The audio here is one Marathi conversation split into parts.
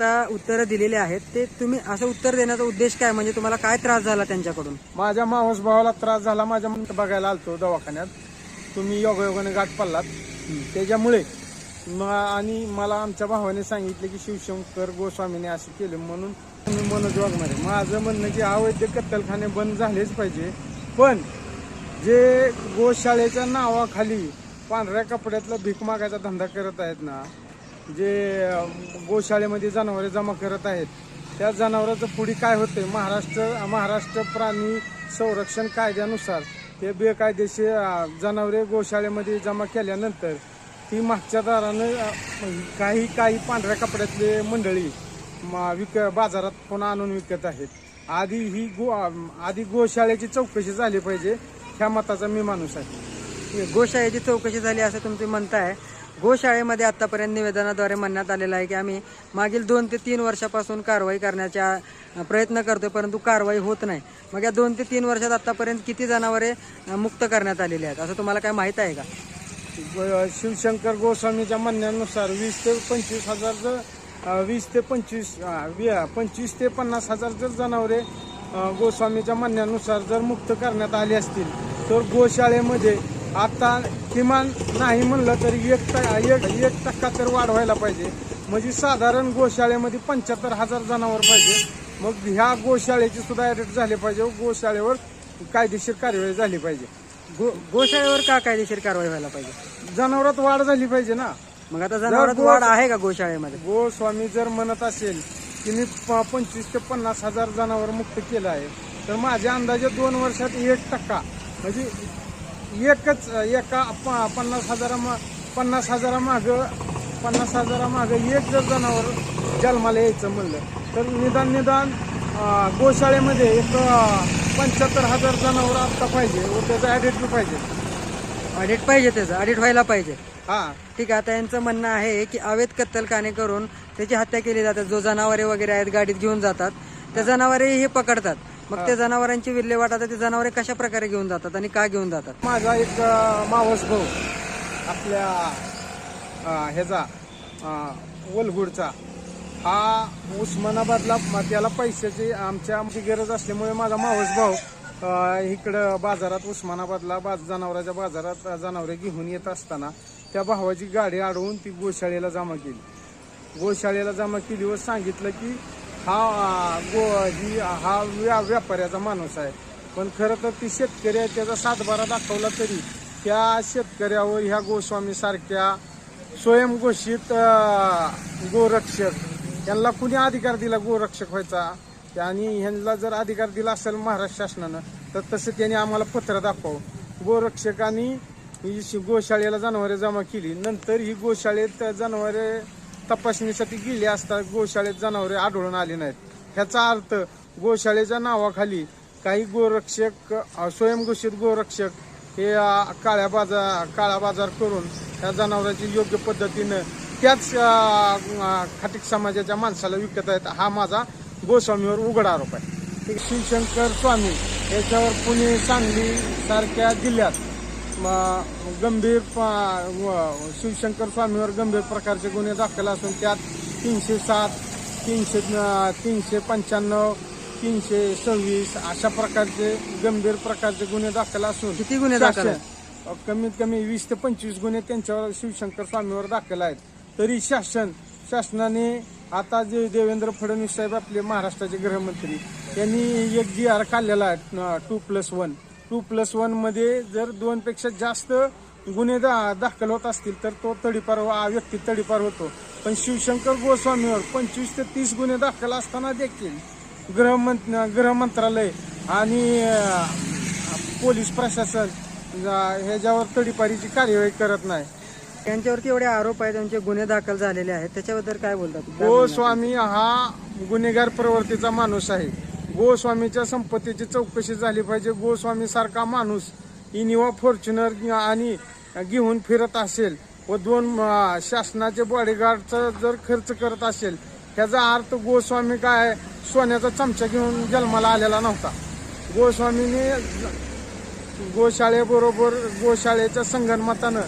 आता उत्तरं दिलेली आहेत. ते तुम्ही असं उत्तर देण्याचा उद्देश काय? म्हणजे तुम्हाला काय त्रास झाला त्यांच्याकडून? माझ्या मावस भावाला त्रास झाला. माझ्या मुलीला बघायला आलतो दवाखान्यात. तुम्ही योगायोगाने गाठ पडलात. त्याच्यामुळे म- आणि मला आमच्या भावाने सांगितले की शिवशंकर गोस्वामीने असं केलं म्हणून मी मनोज वाघमारे. माझं म्हणणं की अवैध कत्तलखाने बंद झालेच पाहिजे. पण जे गोशाळेच्या नावाखाली पांढऱ्या कपड्यातला भीक मागायचा धंदा करत आहेत ना जे गोशाळेमध्ये जनावरे जमा करत आहेत त्या जनावरांचं पुढे काय होतंय? महाराष्ट्र महाराष्ट्र प्राणी संरक्षण कायद्यानुसार ते बेकायदेशीर जनावरे गोशाळेमध्ये जमा केल्यानंतर ती मागच्या दारानं काही काही पांढऱ्या कपड्यातले मंडळी विक बाजारात पुन्हा आणून विकत आहेत. आधी ही गो आधी गोशाळेची चौकशी झाली पाहिजे ह्या मताचा मी माणूस आहे. गोशाळेची चौकशी झाली असं तुमचे म्हणताय. गोशाळेमध्ये आतापर्यंत निवेदनाद्वारे म्हणण्यात आलेलं आहे की आम्ही मागील दोन ते तीन वर्षापासून कारवाई करण्याचा प्रयत्न करतोय परंतु कारवाई होत नाही. मग या दोन ते तीन वर्षात आतापर्यंत किती जनावरे मुक्त करण्यात आलेली आहेत? असं तुम्हाला काय माहीत आहे का? शिवशंकर गोस्वामीच्या म्हणण्यानुसार वीस ते पंचवीस हजार जर वीस ते पंचवीस वी- पंचवीस ते पन्नास हजार जर जनावरे गोस्वामीच्या म्हणण्यानुसार जर मुक्त करण्यात आली असतील तर गोशाळेमध्ये आता किमान नाही म्हणलं तरी एक ट- एक एक टक्का तर वाढवायला पाहिजे. म्हणजे साधारण गोशाळेमध्ये पंच्याहत्तर हजार जनावर पाहिजे. मग ह्या गोशाळेची सुद्धा ऍडिट झाले पाहिजे. व गोशाळेवर कायदेशीर कार्यवाही झाली पाहिजे. गो गोशाळेवर का कायदेशीर कारवाई व्हायला पाहिजे? जनावरात वाढ झाली पाहिजे ना. मग आता जनावरात वाढ आहे का गोशाळेमध्ये? गोस्वामी जर म्हणत असेल की मी पंचवीस ते पन्नास हजार जनावर मुक्त केलं आहे तर माझ्या अंदाजे दोन वर्षात एक टक्का. म्हणजे एकच एका पन्नास हजारा पन्नास हजारा माग पन्नास हजारा माग एक जर जनावर जन्माला यायचं म्हणलं तर निदान निदान गोशाळेमध्ये एक पंच्याहत्तर हजार जनावर आत्ता पाहिजे व त्याचं ॲडिट पाहिजे. ऑडिट पाहिजे त्याचं ऑडिट व्हायला पाहिजे. हा. ठीक आहे आता यांचं म्हणणं आहे की अवैध कत्तलखाने करून त्याची हत्या केली जाते जो जनावरे वगैरे आहेत गाडीत घेऊन जातात त्या जनावरे हे पकडतात. मग त्या जनावरांची विल्हेवाट आता ते जनावरे कशा प्रकारे घेऊन जातात आणि का घेऊन जातात? माझा एक मावस भाऊ आपल्या ह्याचा ओलगुडचा वलगुडचा हा उस्मानाबादला त्याला पैशाची आमच्या आमची गरज असल्यामुळे माझा मावस भाऊ इकडं बाजारात उस्मानाबादला बाज जनावराच्या बाजारात जनावरे घेऊन येत असताना त्या भावाची गाडी अडवून ती गोशाळेला जमा केली. गोशाळेला जमा केली व सांगितलं की हा गो ही हा व्या व्यापाऱ्याचा माणूस आहे. पण खरं तर ती शेतकरी आहे त्याचा सातबारा दाखवला तरी त्या शेतकऱ्यावर ह्या गोस्वामी सारख्या स्वयंघोषित गोरक्षक यांना कुणी अधिकार दिला गोरक्षक व्हायचा? आणि ह्यांना जर अधिकार दिला असेल महाराष्ट्र शासनानं तर तसं त्यांनी आम्हाला पत्र दाखव गोरक्षकांनी ही गोशाळेला जनावरे जमा केली. नंतर ही गोशाळेत जनावरे तपासणीसाठी गेली असता गोशाळेत जनावरे आढळून आली नाहीत ह्याचा अर्थ गोशाळेच्या नावाखाली काही गोरक्षक स्वयंघोषित गोरक्षक हे काळ्या बाजार काळा बाजार करून त्या जनावरांची योग्य पद्धतीनं त्याच खाटिक खाटीक समाजाच्या माणसाला विकत आहेत हा माझा गोस्वामीवर उघड आरोप आहे आहे. शिवशंकर स्वामी याच्यावर पुणे सांगली सारख्या जिल्ह्यात म- गंभीर प- व- शिवशंकर स्वामीवर गंभीर प्रकारचे गुन्हे दाखल असून त्यात तीनशे सात तीनशे तीनशे पंच्याण्णव तीनशे सव्वीस अशा प्रकारचे गंभीर प्रकारचे गुन्हे दाखल असून किती गुन्हे दाखल कमीत कमी वीस ते पंचवीस गुन्हे त्यांच्यावर शिवशंकर स्वामीवर दाखल आहेत. तरी शासन शासनाने आता जे देवेंद्र फडणवीस साहेब आपले महाराष्ट्राचे गृहमंत्री यांनी एक जी आर काढलेला आहे two plus one. Two plus वनमध्ये जर दोन पेक्षा जास्त गुन्हे दा- दाखल होत असतील तर तो तडीपार व्यक्ती तडीपार होतो. पण शिवशंकर गोस्वामीवर पंचवीस ते तीस गुन्हे दाखल असताना देखील गृहमंत गृह मंत्रालय आणि पोलीस प्रशासन ह्याच्यावर तडीपारीची कार्यवाही करत नाही. त्यांच्यावरती एवढे आरोप आहेत त्यांचे गुन्हे दाखल झालेले आहेत. त्याच्याबद्दल काय बोलतात? गोस्वामी हा गुन्हेगार प्रवृत्तीचा माणूस आहे. गोस्वामीच्या संपत्तीची चौकशी झाली पाहिजे. गोस्वामी सारखा माणूस इनिवा फॉर्च्युनर आणि घेऊन फिरत असेल व दोन शासनाचे बॉडीगार्डचा जर खर्च करत असेल ह्याचा अर्थ गोस्वामी काय सोन्याचा चमचा घेऊन जन्माला आलेला नव्हता. गोस्वामीने गोशाळेबरोबर गोशाळेच्या संगणमतानं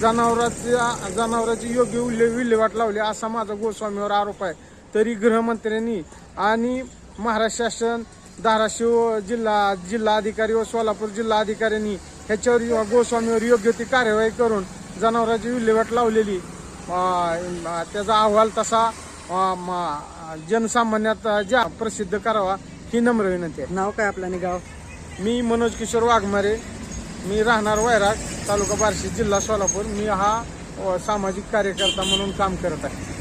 जनावरांच्या जनावरांची योग्य उल्ले विल्हेवाट लावली असा माझा गोस्वामीवर आरोप आहे. तरी गृहमंत्र्यांनी आणि महाराष्ट्र शासन धाराशिव जिल्हा जिल्हा अधिकारी व सोलापूर जिल्हा अधिकाऱ्यांनी ह्याच्यावर गोस्वामीवर योग्य ती कार्यवाही करून जनावरांची विल्हेवाट लावलेली. त्याचा अहवाल तसा जनसामान्यात ज्या प्रसिद्ध करावा ही नम्र विनंती आहे. नाव काय आपलं आणि गाव? मी मनोज किशोर वाघमारे. मी राहणार वैराग तालुका बार्शी जिल्हा सोलापूर. मी हा सामाजिक कार्यकर्ता म्हणून काम करत आहे.